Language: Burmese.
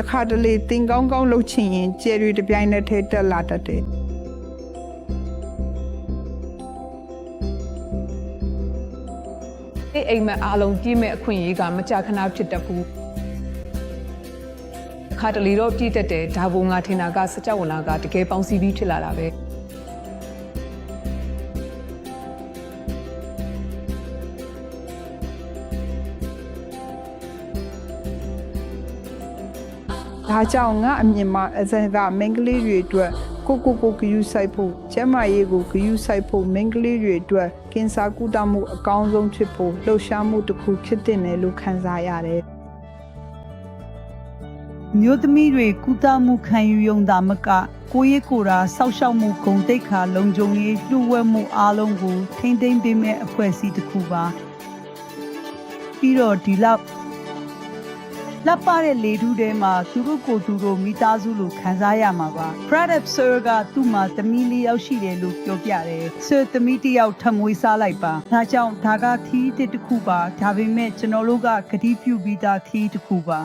တစ်ခါတလေတင်ကောင်းကောင်းလှုပ်ချင်ရင်ကျယ်ရီတစ်ပြိုင်နက်ထဲတက်လာတတ်တယ်အဲ့အိမ်မက်အားလုံးကြီးမဲ့အခွင့်အရေးကမကြာခဏဖြစ်တတ်ဘူးခါတလီတော့ပြည့်တက်တယ်ဒါဘုံငါထင်တာကစကြဝဠာကတကယ်ပေါင်းစည်းပြီးဖြစ်လာတာပဲ ဒါကြောင့်ငါအမြင်မှာအစံကမင်္ဂလေးတွေအတွက်ကိုကိုကိုဂယူဆိုင်ဖို့ကျမ်းမာရေးကိုဂယူဆိုင်ဖို့မင်္ဂလေးတွေအတွက်ကင်ဆာကုသမှုအကောင်းဆုံးဖြစ်ဖို့လှုပ်ရှားမှုတစ်ခုဖြစ်တဲ့နယ်လို့ခံစားရတယ်မျိုးသမီးတွေကုသမှုခံယူရုံသာမကကိုယ့်ရဲ့ကိုယ်ရာစောက်ရှောက်မှုဂုံတိတ်ခါလုံခြုံရေးလှူဝဲမှုအားလုံးကိုထိမ့်သိမ့်ပေးမဲ့အဖွဲ့အစည်းတစ်ခုပါပြီးတော့ဒီလောက် လက်ပါတဲ့လေထူးထဲမှာသူတို့ကိုယ်သူတို့မိသားစုလိုခံစားရမှာပါ Pradap Sir ကသူ့မှာသမီးလေးယောက်ရှိတယ်လို့ပြောပြတယ် Sir သမီးတစ်ယောက်ထပ်မွေးစားလိုက်ပါဒါကြောင့်ဒါကသီးတစ်တစ်ခုပါဒါပေမဲ့ကျွန်တော်တို့ကဂတိပြုပြီးသားသီးတစ်ခုပါ